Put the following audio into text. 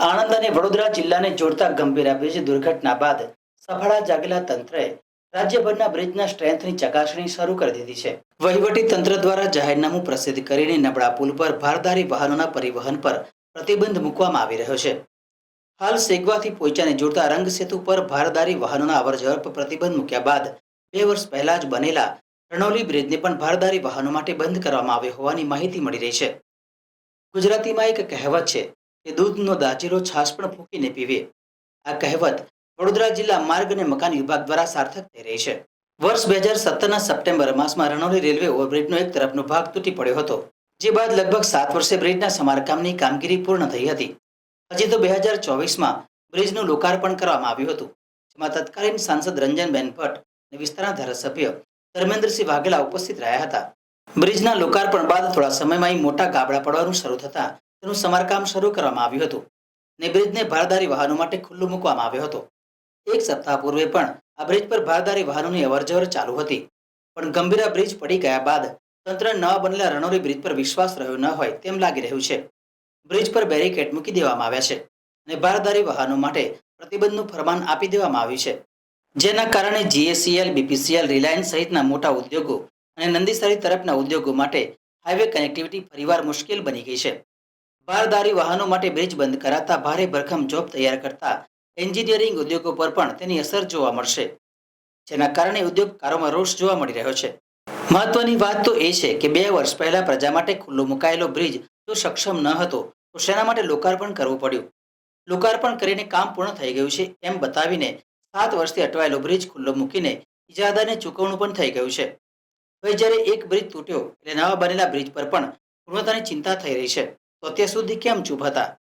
આણંદ અને વડોદરા જિલ્લાને જોડતા ગંભીર બ્રિજ દુર્ઘટના બાદ સફળા જાગેલા તંત્રએ રાજ્યભરના બ્રિજના સ્ટ્રેન્થની ચકાસણી શરૂ કરી દીધી છે. વહીવટી તંત્ર દ્વારા જાહેરનામું પ્રસિદ્ધ કરીને નબળા પુલ પર ભારદારી વાહનોના પરિવહન પર પ્રતિબંધ મૂકવામાં આવી રહ્યો છે. હાલ સેગવાથી પોઈચાને જોડતા રંગ સેતુ પર ભારદારી વાહનોના અવરજવર પર પ્રતિબંધ મૂક્યા બાદ બે વર્ષ પહેલા જ બનેલા રણોલી બ્રિજને પણ ભારદારી વાહનો માટે બંધ કરવામાં આવ્યો હોવાની માહિતી મળી રહી છે. ગુજરાતીમાં એક કહેવત છે કે દૂધનો દાચીરો છાશ પણ ફૂંકીને પીવે. આ કહેવત વડોદરા જિલ્લા માર્ગ અને મકાન વિભાગ દ્વારા સાર્થક થઈ રહી છે. વર્ષ બે હજાર સત્તરના સપ્ટેમ્બર માસમાં રણોલી રેલવે ઓવરબ્રિજનો એક તરફનો ભાગ તૂટી પડ્યો હતો, જે બાદ લગભગ સાત વર્ષે બ્રિજના સમારકામની કામગીરી પૂર્ણ થઈ હતી. હજી તો બે હજાર ચોવીસમાં બ્રિજનું લોકાર્પણ કરવામાં આવ્યું હતું, જેમાં તત્કાલીન સાંસદ રંજનબેન ભટ્ટ અને વિસ્તારના ધારાસભ્ય ધર્મેન્દ્રસિંહ વાઘેલા ઉપસ્થિત રહ્યા હતા. બ્રિજના લોકાર્પણ બાદ થોડા સમયમાં અહીં મોટા ગાબડા પડવાનું શરૂ થતા તેનું સમારકામ શરૂ કરવામાં આવ્યું હતું ને બ્રિજને ભારદારી વાહનો માટે ખુલ્લું મૂકવામાં આવ્યો હતો. એક સપ્તાહ પૂર્વે પણ આ બ્રિજ પર ભારદારી વાહનોની અવરજવર ચાલુ હતી. પણ ગંભીરા બ્રિજ પડી ગયા બાદ તંત્ર નવા બનેલા રણોરી બ્રિજ પર વિશ્વાસ રહ્યો ન હોય તેમ લાગી રહ્યું છે. બ્રિજ પર બેરિકેડ મૂકી દેવામાં આવ્યા છે અને ભારદારી વાહનો માટે પ્રતિબંધનું ફરમાન આપી દેવામાં આવ્યું છે. જેના કારણે જીએસીએલ બીપીસીએલ, રિલાયન્સ સહિતના મોટા ઉદ્યોગો અને નંદીસરી તરફના ઉદ્યોગો માટે હાઈવે કનેક્ટિવિટી ફરીવાર મુશ્કેલ બની ગઈ છે. ભારદારી વાહનો માટે બ્રિજ બંધ કરાતા ભારે ભરખમ જોબ તૈયાર કરતા એન્જિનિયરિંગ ઉદ્યોગો પર પણ તેની અસર જોવા મળશે. જેના કારણે ઉદ્યોગકારોમાં રોષ જોવા મળી રહ્યો છે. મહત્વની વાત તો એ છે કે બે વર્ષ પહેલા પ્રજા માટે ખુલ્લો મુકાયેલો બ્રિજ જો સક્ષમ ન હતો, તો શેના માટે લોકાર્પણ કરવું પડ્યું? લોકાર્પણ કરીને કામ પૂર્ણ થઈ ગયું છે એમ બતાવીને સાત વર્ષથી અટવાયેલો બ્રિજ ખુલ્લો મૂકીને ઇજાદારને ચૂકવણું પણ થઈ ગયું છે. હવે જ્યારે એક બ્રિજ તૂટ્યો, એટલે નવા બનેલા બ્રિજ પર પણ ગુણવત્તાની ચિંતા થઈ રહી છે, તો અત્યાર સુધી કેમ ચૂપ હતા